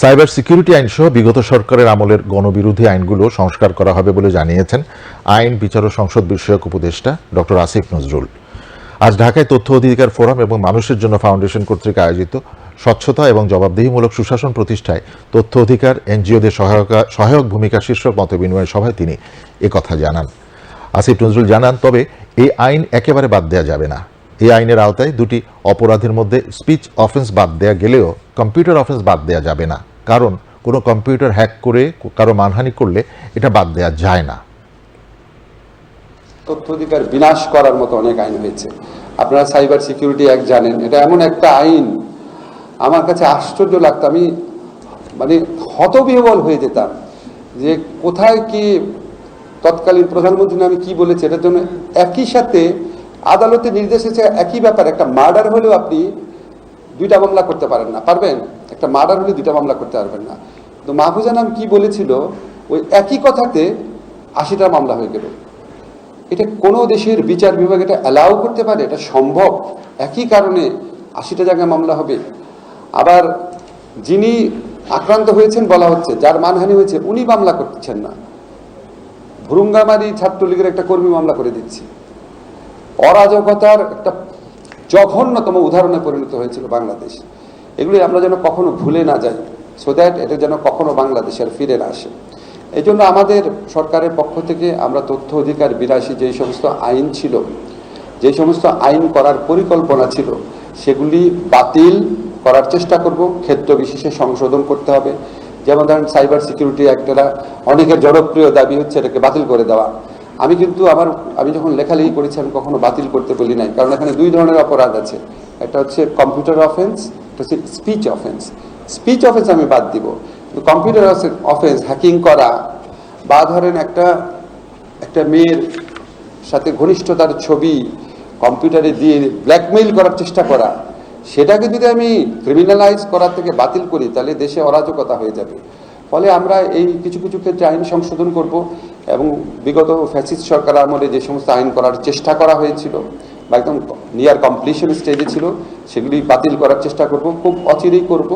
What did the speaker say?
Cyber security আইন সহ বিগত সরকারের আমলের গণবিরোধী আইনগুলো সংস্কার করা হবে বলে জানিয়েছেন আইন বিচার ও সংসদ বিষয়ক উপদেষ্টা ডক্টর আসিফ নজরুল। আজ ঢাকায় তথ্য অধিকার ফোরাম এবং মানুষের জন্য ফাউন্ডেশন কর্তৃক আয়োজিত স্বচ্ছতা এবং জবাবদিহিমূলক সুশাসন প্রতিষ্ঠায় তথ্য অধিকার, এনজিওদের সহায়তা সহায়ক ভূমিকা শীর্ষক মতবিনিময় সভায় তিনি একথা জানান। আসিফ নজরুল জানান, তবে এই আইন একেবারে বাদ দেওয়া যাবে না। এই আইনের আওতায় দুটি অপরাধের মধ্যে স্পিচ অফেন্স বাদ দেওয়া গেলেও কম্পিউটার অফেন্স বাদ দেওয়া যাবে না। কারণ কোনো কম্পিউটার হ্যাক করে কারও মানহানি করলে এটা বাদ দেওয়া যায় না। তথ্য অধিকার বিনাশ করার মতো অনেক আইন হয়েছে। আপনারা সাইবার সিকিউরিটি অ্যাক্ট জানেন, এটা এমন একটা আইন। আমার কাছে আশ্চর্য লাগতো, আমি মানে হতবিহবল হয়ে যেতাম যে কোথায় কি তৎকালীন প্রধানমন্ত্রী আমি কি বলেছি, এটার জন্য একই সাথে আদালতে নির্দেশ একই ব্যাপার, একটা মার্ডার হলেও আপনি দুইটা মামলা করতে পারেন না, পারবেন? একটা মার্ডার হলে দুটা মামলা করতে পারবেন না। তো মাহফুজা নাম কি বলেছিল? ওই একই কথাতে আশিটা মামলা হয়ে গেল। এটা কোনো দেশের বিচার বিভাগ এটা অ্যালাউ করতে পারে? এটা সম্ভব? একই কারণে আশিটা জায়গায় মামলা হবে। আবার যিনি আক্রান্ত হয়েছেন বলা হচ্ছে, যার মানহানি হয়েছে, উনি মামলা করছেন না। ভুরুঙ্গামারি ছাত্রলীগের একটা কর্মী মামলা করে দিচ্ছে। অরাজকতার একটা জঘন্যতম উদাহরণে পরিণত হয়েছিল বাংলাদেশ। এগুলি আমরা যেন কখনো ভুলে না যাই সো দ্যাট এটা যেন কখনো বাংলাদেশের ফিরে না আসে। এই জন্য আমাদের সরকারের পক্ষ থেকে আমরা তথ্য অধিকার বিরাশী যেই সমস্ত আইন ছিল, যে সমস্ত আইন করার পরিকল্পনা ছিল, সেগুলি বাতিল করার চেষ্টা করব, ক্ষেত্র বিশেষে সংশোধন করতে হবে। যেমন ধরেন সাইবার সিকিউরিটি অ্যাক্টেরা অনেকের জনপ্রিয় দাবি হচ্ছে এটাকে বাতিল করে দেওয়া। আমি কিন্তু আমার, আমি যখন লেখালেখি করেছি, আমি কখনো বাতিল করতে বলি নাই, কারণ এখানে দুই ধরনের অপরাধ আছে। একটা হচ্ছে কম্পিউটার অফেন্স একটা স্পিচ অফেন্স স্পিচ অফেন্স আমি বাদ দিব। কম্পিউটার অফেন্স হ্যাকিং করা বা ধরেন একটা একটা মেয়ের সাথে ঘনিষ্ঠতার ছবি কম্পিউটারে দিয়ে ব্ল্যাকমেইল করার চেষ্টা করা, সেটাকে যদি আমি ক্রিমিনালাইজ করার থেকে বাতিল করি, তাহলে দেশে অরাজকতা হয়ে যাবে। ফলে আমরা এই কিছু কিছু ক্ষেত্রে আইন সংশোধন করব এবং বিগত ফ্যাসিস্ট সরকার আমলে যে সমস্ত আইন করার চেষ্টা করা হয়েছিল একদম নিয়ার কমপ্লিশন স্টেজে ছিল সেগুলি বাতিল করার চেষ্টা করব খুব অচিরেই করব।